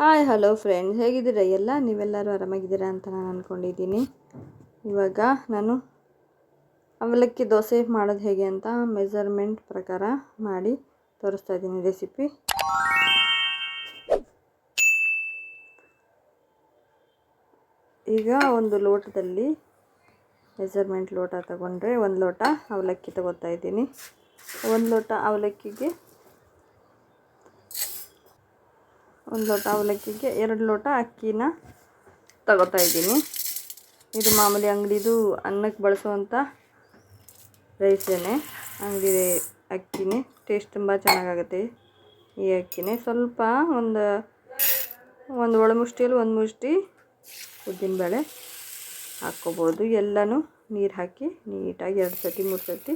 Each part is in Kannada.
ಹಾಯ್, ಹಲೋ ಫ್ರೆಂಡ್ಸ್ ಹೇಗಿದ್ದೀರಾ? ಎಲ್ಲ, ನೀವೆಲ್ಲರೂ ಆರಾಮಾಗಿದ್ದೀರಾ ಅಂತ ನಾನು ಅಂದ್ಕೊಂಡಿದ್ದೀನಿ ಇವಾಗ ನಾನು ಅವಲಕ್ಕಿ ದೋಸೆ ಮಾಡೋದು ಹೇಗೆ ಅಂತ ಮೆಜರ್ಮೆಂಟ್ ಪ್ರಕಾರ ಮಾಡಿ ತೋರಿಸ್ತಾ ಇದ್ದೀನಿ ರೆಸಿಪಿ ಈಗ ಒಂದು ಲೋಟದಲ್ಲಿ ಮೆಜರ್ಮೆಂಟ್ ಲೋಟ ತಗೊಂಡ್ರೆ ಒಂದು ಲೋಟ ಅವಲಕ್ಕಿ ತಗೋತಾ ಇದ್ದೀನಿ. ಒಂದು ಲೋಟ ಅವಲಕ್ಕಿಗೆ ಒಂದು ಲೋಟ ಅವಲಕ್ಕಿಗೆ ಎರಡು ಲೋಟ ಅಕ್ಕಿನ ತಗೋತಾ ಇದ್ದೀನಿ. ಇದು ಮಾಮೂಲಿ ಅಂಗಡಿದು ಅನ್ನಕ್ಕೆ ಬಳಸುವಂಥ ರೈಸೇನೆ. ಅಂಗಡಿ ಅಕ್ಕಿನೇ. ಟೇಸ್ಟ್ ತುಂಬ ಚೆನ್ನಾಗಾಗುತ್ತೆ ಈ ಅಕ್ಕಿನೇ. ಸ್ವಲ್ಪ ಒಂದು ಒಂದು ಒಳ ಮುಷ್ಟಿಯಲ್ಲಿ ಒಂದು ಮುಷ್ಟಿ ಉದ್ದಿನಬೇಳೆ ಹಾಕ್ಕೋಬೋದು. ಎಲ್ಲನೂ ನೀರು ಹಾಕಿ ನೀಟಾಗಿ ಎರಡು ಸತಿ, ಮೂರು ಸತಿ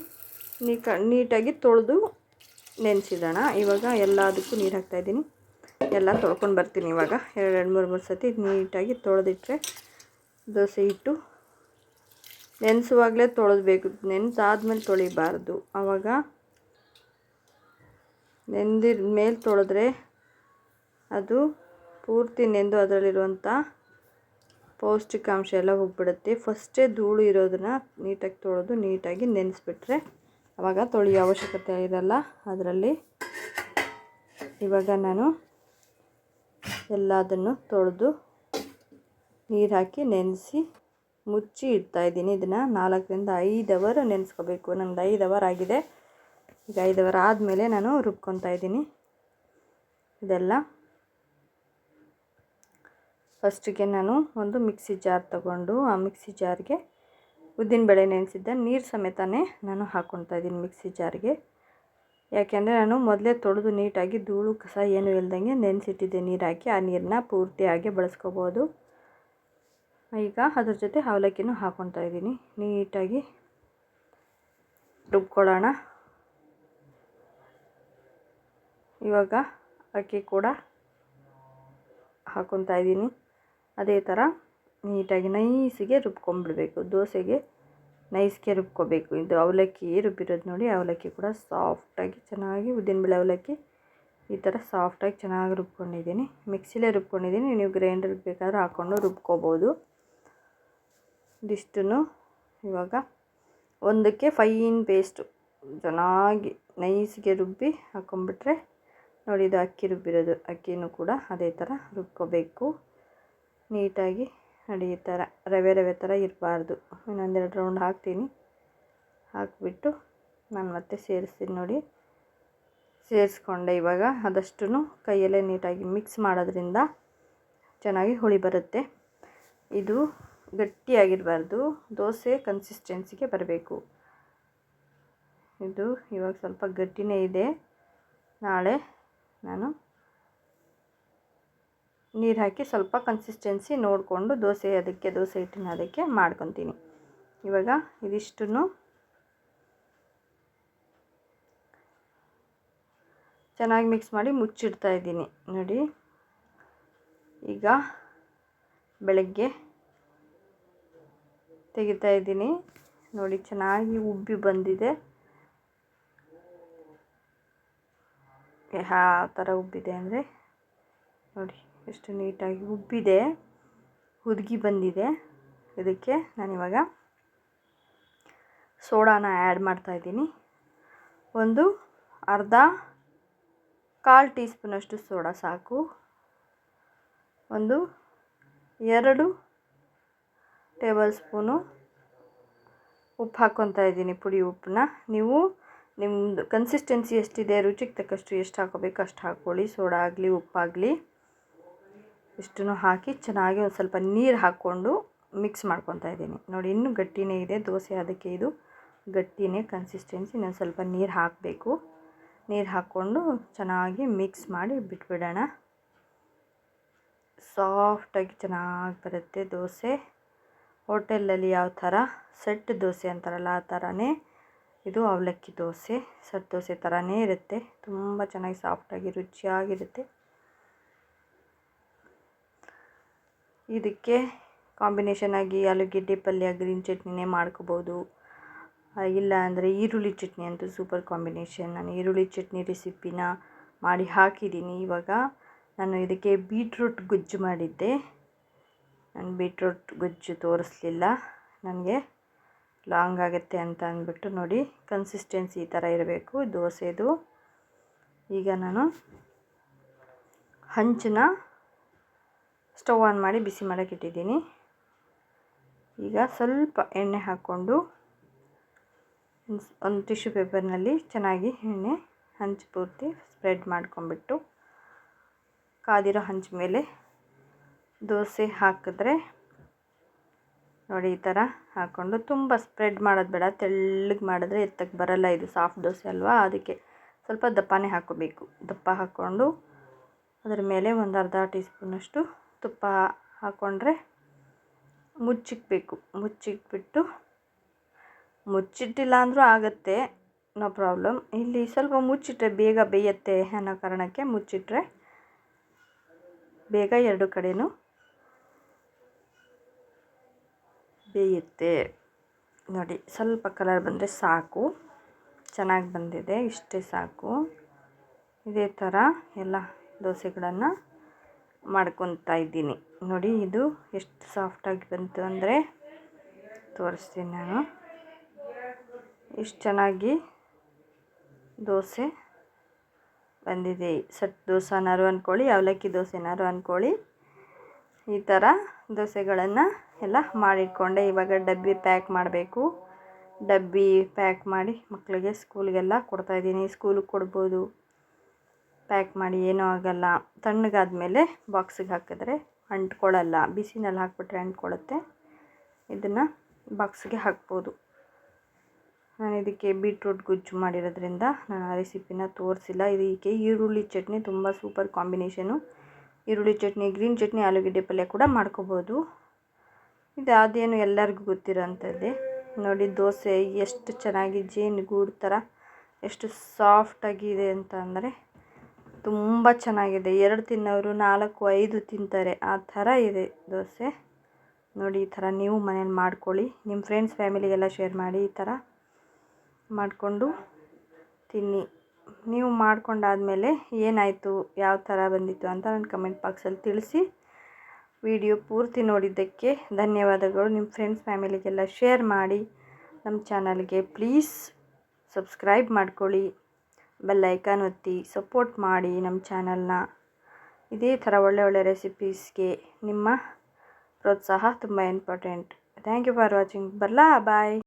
ನೀಕ ನೀಟಾಗಿ ತೊಳೆದು ನೆನೆಸಿಡೋಣ. ಇವಾಗ ಎಲ್ಲದಕ್ಕೂ ನೀರು ಹಾಕ್ತಾಯಿದ್ದೀನಿ ಎಲ್ಲ ತೊಳ್ಕೊಂಡು ಬರ್ತೀನಿ ಇವಾಗ. ಎರಡು ಎರಡು, ಮೂರು ಮೂರು ಸತಿ ನೀಟಾಗಿ ತೊಳೆದಿಟ್ಟರೆ ದೋಸೆ ಇಟ್ಟು ನೆನೆಸುವಾಗಲೇ ತೊಳೆದ್ಬೇಕು. ನೆನೆಸಾದ್ಮೇಲೆ ತೊಳಿಬಾರ್ದು. ಆವಾಗ ನೆಂದಿದ ಮೇಲೆ ತೊಳೆದ್ರೆ ಅದು ಪೂರ್ತಿ ನೆಂದು ಅದರಲ್ಲಿರುವಂಥ ಪೌಷ್ಟಿಕಾಂಶ ಎಲ್ಲ ಹೋಗ್ಬಿಡುತ್ತೆ. ಫಸ್ಟೇ ಧೂಳು ಇರೋದನ್ನ ನೀಟಾಗಿ ತೊಳೆದು ನೀಟಾಗಿ ನೆನೆಸ್ಬಿಟ್ರೆ ಆವಾಗ ತೊಳೆಯೋ ಅವಶ್ಯಕತೆ ಇರಲ್ಲ. ಅದರಲ್ಲಿ ಇವಾಗ ನಾನು ಎಲ್ಲದನ್ನು ತೊಳೆದು ನೀರು ಹಾಕಿ ನೆನೆಸಿ ಮುಚ್ಚಿ ಇಡ್ತಾಯಿದ್ದೀನಿ ಇದನ್ನು ನಾಲ್ಕರಿಂದ ಐದು ಅವರ್ ನೆನೆಸ್ಕೋಬೇಕು. ನಂದು ಐದು ಅವರ್ ಆಗಿದೆ. ಈಗ ಐದು ಅವರ್ ಆದಮೇಲೆ ನಾನು ರುಬ್ಕೊತಾ ಇದ್ದೀನಿ. ಇದೆಲ್ಲ. ಫಸ್ಟಿಗೆ ನಾನು ಒಂದು ಮಿಕ್ಸಿ ಜಾರ್ ತಗೊಂಡು ಆ ಮಿಕ್ಸಿ ಜಾರ್ಗೆ ಉದ್ದಿನಬೇಳೆ ನೆನೆಸಿದ್ದ ನೀರು ಸಮೇತನೇ ನಾನು ಹಾಕ್ಕೊತಾ ಇದ್ದೀನಿ ಮಿಕ್ಸಿ ಜಾರ್ಗೆ. ಯಾಕೆಂದರೆ ನಾನು ಮೊದಲೇ ತೊಳೆದು ನೀಟಾಗಿ ಧೂಳು, ಕಸ ಏನು ಇಲ್ದಂಗೆ ನೆನೆಸಿಟ್ಟಿದ್ದೆ ನೀರು ಹಾಕಿ ಆ ನೀರನ್ನ ಪೂರ್ತಿಯಾಗಿ ಬಳಸ್ಕೋಬೋದು. ಈಗ ಅದ್ರ ಜೊತೆ ಅವಲಕ್ಕಿನೂ ಹಾಕ್ಕೊತಾ ಇದ್ದೀನಿ. ನೀಟಾಗಿ ರುಬ್ಕೊಳ್ಳೋಣ. ಇವಾಗ ಅಕ್ಕಿ ಕೂಡ ಹಾಕ್ಕೊತಾ ಇದ್ದೀನಿ. ಅದೇ ಥರ ನೀಟಾಗಿ ನೈಸಿಗೆ ರುಬ್ಕೊಂಡ್ಬಿಡ್ಬೇಕು ದೋಸೆಗೆ ನೈಸ್ಗೆ ರುಬ್ಕೋಬೇಕು. ಇದು ಅವಲಕ್ಕಿ ರುಬ್ಬಿರೋದು ನೋಡಿ, ಅವಲಕ್ಕಿ ಕೂಡ ಸಾಫ್ಟಾಗಿ ಚೆನ್ನಾಗಿ ಉದ್ದಿನಬೇಳೆ ಅವಲಕ್ಕಿ ಈ ಥರ ಸಾಫ್ಟಾಗಿ ಚೆನ್ನಾಗಿ ರುಬ್ಕೊಂಡಿದ್ದೀನಿ. ಮಿಕ್ಸಿಲೇ ರುಬ್ಕೊಂಡಿದ್ದೀನಿ. ನೀವು ಗ್ರೈಂಡರ್ ಬೇಕಾದರೂ ಹಾಕ್ಕೊಂಡು ರುಬ್ಕೋಬೋದು. ಇದಿಷ್ಟನ್ನು ಇವಾಗ ಒಂದಕ್ಕೆ ಫೈನ್ ಪೇಸ್ಟು ಚೆನ್ನಾಗಿ ನೈಸ್ಗೆ ರುಬ್ಬಿ ಹಾಕ್ಕೊಂಬಿಟ್ರೆ ನೋಡಿ, ಇದು ಅಕ್ಕಿ ರುಬ್ಬಿರೋದು. ಅಕ್ಕಿನೂ ಕೂಡ ಅದೇ ಥರ ರುಬ್ಕೋಬೇಕು. ನೀಟಾಗಿ ನೋಡಿ ಈ ಥರ ರವೆ ರವೆ ಥರ ಇರಬಾರ್ದು. ಇನ್ನೊಂದೆರಡು ರೌಂಡ್ ಹಾಕ್ತೀನಿ. ಹಾಕಿಬಿಟ್ಟು ನಾನು ಮತ್ತೆ ಸೇರಿಸ್ತೀನಿ ನೋಡಿ. ಸೇರಿಸ್ಕೊಂಡೆ ಇವಾಗ. ಅದಷ್ಟು ಕೈಯಲ್ಲೇ ನೀಟಾಗಿ ಮಿಕ್ಸ್ ಮಾಡೋದ್ರಿಂದ ಚೆನ್ನಾಗಿ ಹುಳಿ ಬರುತ್ತೆ. ಇದು ಗಟ್ಟಿಯಾಗಿರಬಾರ್ದು. ದೋಸೆ ಕನ್ಸಿಸ್ಟೆನ್ಸಿಗೆ ಬರಬೇಕು. ಇದು ಇವಾಗ ಸ್ವಲ್ಪ ಗಟ್ಟಿನೇ ಇದೆ. ನಾಳೆ ನಾನು ನೀರು ಹಾಕಿ ಸ್ವಲ್ಪ ಕನ್ಸಿಸ್ಟೆನ್ಸಿ ನೋಡಿಕೊಂಡು ದೋಸೆ ಅದಕ್ಕೆ, ದೋಸೆ ಹಿಟ್ಟಿನ ಅದಕ್ಕೆ ಮಾಡ್ಕೊತೀನಿ. ಇವಾಗ ಇದಿಷ್ಟನ್ನು ಚೆನ್ನಾಗಿ ಮಿಕ್ಸ್ ಮಾಡಿ ಮುಚ್ಚಿಡ್ತಾ ಇದ್ದೀನಿ. ನೋಡಿ, ಈಗ ಬೆಳಗ್ಗೆ ತೆಗಿತಾ ಇದ್ದೀನಿ. ನೋಡಿ, ಚೆನ್ನಾಗಿ ಉಬ್ಬಿ ಬಂದಿದೆ. ಯಾವ ಥರ ಉಬ್ಬಿದೆ ಅಂದರೆ ನೋಡಿ. ಎಷ್ಟು ನೀಟಾಗಿ ಉಬ್ಬಿದೆ, ಹುದುಗಿ ಬಂದಿದೆ. ಇದಕ್ಕೆ ನಾನಿವಾಗ ಸೋಡಾನ ಆ್ಯಡ್ ಮಾಡ್ತಾಯಿದ್ದೀನಿ ಒಂದು ಅರ್ಧ ಕಾಲು ಟೀ ಸ್ಪೂನಷ್ಟು ಸೋಡಾ ಸಾಕು. ಒಂದು ಎರಡು ಟೇಬಲ್ ಸ್ಪೂನು ಉಪ್ಪು ಹಾಕ್ಕೊತಾ ಇದ್ದೀನಿ ಪುಡಿ ಉಪ್ಪನ್ನ. ನೀವು ನಿಮ್ಮದು ಕನ್ಸಿಸ್ಟೆನ್ಸಿ ಎಷ್ಟಿದೆ, ರುಚಿಗೆ ತಕ್ಕಷ್ಟು ಎಷ್ಟು ಹಾಕೋಬೇಕು ಅಷ್ಟು ಹಾಕ್ಕೊಳ್ಳಿ. ಸೋಡಾ ಆಗಲಿ, ಉಪ್ಪಾಗಲಿ. ಇಷ್ಟನ್ನು ಹಾಕಿ ಚೆನ್ನಾಗಿ ಒಂದು ಸ್ವಲ್ಪ ನೀರು ಹಾಕ್ಕೊಂಡು ಮಿಕ್ಸ್ ಮಾಡ್ಕೊತಾ ಇದ್ದೀನಿ. ನೋಡಿ, ಇನ್ನೂ ಗಟ್ಟಿನೇ ಇದೆ. ದೋಸೆ ಅದಕ್ಕೆ ಇದು ಗಟ್ಟಿನೇ ಕನ್ಸಿಸ್ಟೆನ್ಸಿ ಇನ್ನೊಂದು ಸ್ವಲ್ಪ ನೀರು ಹಾಕಬೇಕು. ನೀರು ಹಾಕ್ಕೊಂಡು ಚೆನ್ನಾಗಿ ಮಿಕ್ಸ್ ಮಾಡಿ ಬಿಟ್ಬಿಡೋಣ. ಸಾಫ್ಟಾಗಿ ಚೆನ್ನಾಗಿ ಬರುತ್ತೆ ದೋಸೆ. ಹೋಟೆಲಲ್ಲಿ ಯಾವ ಥರ? ಸೆಟ್ ದೋಸೆ ಅಂತಾರಲ್ಲ, ಆ ಥರನೇ ಇದು ಅವಲಕ್ಕಿ ದೋಸೆ. ಸೆಟ್ ದೋಸೆ ಥರನೇ ಇರುತ್ತೆ. ತುಂಬ ಚೆನ್ನಾಗಿ ಸಾಫ್ಟಾಗಿ ರುಚಿಯಾಗಿರುತ್ತೆ. ಇದಕ್ಕೆ ಕಾಂಬಿನೇಷನ್ ಆಗಿ ಆಲೂಗೆಡ್ಡೆ ಪಲ್ಯ ಗ್ರೀನ್ ಚಟ್ನಿನೇ ಮಾಡ್ಕೋಬೋದು. ಇಲ್ಲ ಅಂದರೆ ಈರುಳ್ಳಿ ಚಟ್ನಿ ಅಂತೂ ಸೂಪರ್ ಕಾಂಬಿನೇಷನ್ ನಾನು ಈರುಳ್ಳಿ ಚಟ್ನಿ ರೆಸಿಪಿನ ಮಾಡಿ ಹಾಕಿದ್ದೀನಿ. ಇವಾಗ ನಾನು ಇದಕ್ಕೆ ಬೀಟ್ರೂಟ್ ಗೊಜ್ಜು ಮಾಡಿದ್ದೆ. ನಾನು ಬೀಟ್ರೂಟ್ ಗೊಜ್ಜು ತೋರಿಸ್ಲಿಲ್ಲ. ನನಗೆ ಲಾಂಗ್ ಆಗುತ್ತೆ ಅಂತ ಅಂದ್ಬಿಟ್ಟು ನೋಡಿ ಕನ್ಸಿಸ್ಟೆನ್ಸಿ ಈ ಥರ ಇರಬೇಕು ದೋಸೆದು. ಈಗ ನಾನು ಹಂಚನ್ನ ಸ್ಟವ್ ಆನ್ ಮಾಡಿ ಬಿಸಿ ಮಾಡೋಕ್ಕಿಟ್ಟಿದ್ದೀನಿ ಈಗ ಸ್ವಲ್ಪ ಎಣ್ಣೆ ಹಾಕ್ಕೊಂಡು ಒಂದು ಟಿಶ್ಯೂ ಪೇಪರ್ನಲ್ಲಿ ಚೆನ್ನಾಗಿ ಎಣ್ಣೆ ಹಂಚು ಪೂರ್ತಿ ಸ್ಪ್ರೆಡ್ ಮಾಡ್ಕೊಂಬಿಟ್ಟು ಕಾದಿರೋ ಹಂಚು ಮೇಲೆ ದೋಸೆ ಹಾಕಿದ್ರೆ ನೋಡಿ ಈ ಥರ ಹಾಕ್ಕೊಂಡು ತುಂಬ ಸ್ಪ್ರೆಡ್ ಮಾಡೋದು ಬೇಡ, ತೆಳ್ಳಗೆ ಮಾಡಿದ್ರೆ ಎತ್ತಕ್ಕೆ ಬರಲ್ಲ ಇದು ಸಾಫ್ಟ್ ದೋಸೆ ಅಲ್ವಾ, ಅದಕ್ಕೆ ಸ್ವಲ್ಪ ದಪ್ಪನೇ ಹಾಕೋಬೇಕು ದಪ್ಪ ಹಾಕ್ಕೊಂಡು ಅದರ ಮೇಲೆ ಒಂದು ಅರ್ಧ ಟೀ ಸ್ಪೂನಷ್ಟು ತುಪ್ಪ ಹಾಕ್ಕೊಂಡ್ರೆ ಮುಚ್ಚಿಕ್ಬೇಕು. ಮುಚ್ಚಿಟ್ಬಿಟ್ಟು ಮುಚ್ಚಿಟ್ಟಿಲ್ಲ ಅಂದರೂ ಆಗುತ್ತೆ, ನೋ ಪ್ರಾಬ್ಲಮ್. ಇಲ್ಲಿ ಸ್ವಲ್ಪ ಮುಚ್ಚಿಟ್ರೆ ಬೇಗ ಬೇಯತ್ತೆ ಅನ್ನೋ ಕಾರಣಕ್ಕೆ ಮುಚ್ಚಿಟ್ರೆ ಬೇಗ ಎರಡು ಕಡೆಯೂ ಬೇಯುತ್ತೆ. ನೋಡಿ, ಸ್ವಲ್ಪ ಕಲರ್ ಬಂದರೆ ಸಾಕು. ಚೆನ್ನಾಗಿ ಬಂದಿದೆ, ಇಷ್ಟೇ ಸಾಕು. ಇದೇ ಥರ ಎಲ್ಲ ದೋಸೆಗಳನ್ನು ಮಾಡ್ಕೊತಾ ಇದ್ದೀನಿ. ನೋಡಿ, ಇದು ಎಷ್ಟು ಸಾಫ್ಟಾಗಿ ಬಂತು ಅಂದರೆ ತೋರಿಸ್ತೀನಿ ನಾನು. ಇಷ್ಟು ಚೆನ್ನಾಗಿ ದೋಸೆ ಬಂದಿದೆ. ಸಟ್ ದೋಸೆನಾರು ಅಂದ್ಕೊಳ್ಳಿ ಅವಲಕ್ಕಿ ದೋಸೆನಾರು ಅಂದ್ಕೊಳ್ಳಿ ಈ ಥರ ದೋಸೆಗಳನ್ನು ಎಲ್ಲ ಮಾಡಿಟ್ಕೊಂಡೆ. ಇವಾಗ ಡಬ್ಬಿ ಪ್ಯಾಕ್ ಮಾಡಬೇಕು. ಡಬ್ಬಿ ಪ್ಯಾಕ್ ಮಾಡಿ ಮಕ್ಕಳಿಗೆ ಸ್ಕೂಲಿಗೆಲ್ಲ ಕೊಡ್ತಾಯಿದ್ದೀನಿ ಸ್ಕೂಲಿಗೆ ಕೊಡ್ಬೋದು. ಪ್ಯಾಕ್ ಮಾಡಿ ಏನೂ ಆಗೋಲ್ಲ. ತಣ್ಣಗಾದ್ಮೇಲೆ ಬಾಕ್ಸಿಗೆ ಹಾಕಿದ್ರೆ ಅಂಟ್ಕೊಳ್ಳಲ್ಲ. ಬಿಸಿನಲ್ಲಿ ಹಾಕ್ಬಿಟ್ರೆ ಅಂಟ್ಕೊಳ್ಳುತ್ತೆ. ಇದನ್ನು ಬಾಕ್ಸಿಗೆ ಹಾಕ್ಬೋದು. ನಾನು ಇದಕ್ಕೆ ಬೀಟ್ರೂಟ್ ಗುಜ್ಜು ಮಾಡಿರೋದ್ರಿಂದ ನಾನು ಆ ರೆಸಿಪಿನ ತೋರಿಸಿಲ್ಲ. ಇದಕ್ಕೆ ಈರುಳ್ಳಿ ಚಟ್ನಿ ತುಂಬ ಸೂಪರ್ ಕಾಂಬಿನೇಷನು. ಈರುಳ್ಳಿ ಚಟ್ನಿ, ಗ್ರೀನ್ ಚಟ್ನಿ, ಆಲೂಗೆಡ್ಡೆ ಪಲ್ಯ ಕೂಡ ಮಾಡ್ಕೋಬೋದು. ಇದು ಅದೇನು ಎಲ್ಲರಿಗೂ ಗೊತ್ತಿರೋಂಥದ್ದೇ. ನೋಡಿ ದೋಸೆ ಎಷ್ಟು ಚೆನ್ನಾಗಿ ಜೇನು ಗೂಡು ಥರ, ಎಷ್ಟು ಸಾಫ್ಟಾಗಿದೆ ಅಂತ ಅಂದರೆ ತುಂಬ ಚೆನ್ನಾಗಿದೆ. ಎರಡು ತಿನ್ನೋರು ನಾಲ್ಕು, ಐದು ತಿಂತಾರೆ. ಆ ಥರ ಇದೆ ದೋಸೆ. ನೋಡಿ, ಈ ಥರ ನೀವು ಮನೇಲಿ ಮಾಡ್ಕೊಳ್ಳಿ. ನಿಮ್ಮ ಫ್ರೆಂಡ್ಸ್ ಫ್ಯಾಮಿಲಿಗೆಲ್ಲ ಶೇರ್ ಮಾಡಿ ಈ ಥರ ಮಾಡಿಕೊಂಡು ತಿನ್ನಿ. ನೀವು ಮಾಡ್ಕೊಂಡಾದಮೇಲೆ ಏನಾಯಿತು, ಯಾವ ಥರ ಬಂದಿತ್ತು ಅಂತ ನನ್ನ ಕಮೆಂಟ್ ಬಾಕ್ಸಲ್ಲಿ ತಿಳಿಸಿ. ವಿಡಿಯೋ ಪೂರ್ತಿ ನೋಡಿದ್ದಕ್ಕೆ ಧನ್ಯವಾದಗಳು. ನಿಮ್ಮ ಫ್ರೆಂಡ್ಸ್ ಫ್ಯಾಮಿಲಿಗೆಲ್ಲ ಶೇರ್ ಮಾಡಿ ನಮ್ಮ ಚಾನಲ್ಗೆ ಪ್ಲೀಸ್ ಸಬ್ಸ್ಕ್ರೈಬ್ ಮಾಡ್ಕೊಳ್ಳಿ. ಬೆಲ್ಲೈಕನ್ ಒತ್ತಿ ಸಪೋರ್ಟ್ ಮಾಡಿ ನಮ್ಮ ಚಾನಲ್ನ. ಇದೇ ಥರ ಒಳ್ಳೆ ಒಳ್ಳೆ ರೆಸಿಪೀಸ್ಗೆ ನಿಮ್ಮ ಪ್ರೋತ್ಸಾಹ ತುಂಬ important. Thank you for watching. ಬರಲಾ, ಬಾಯ್.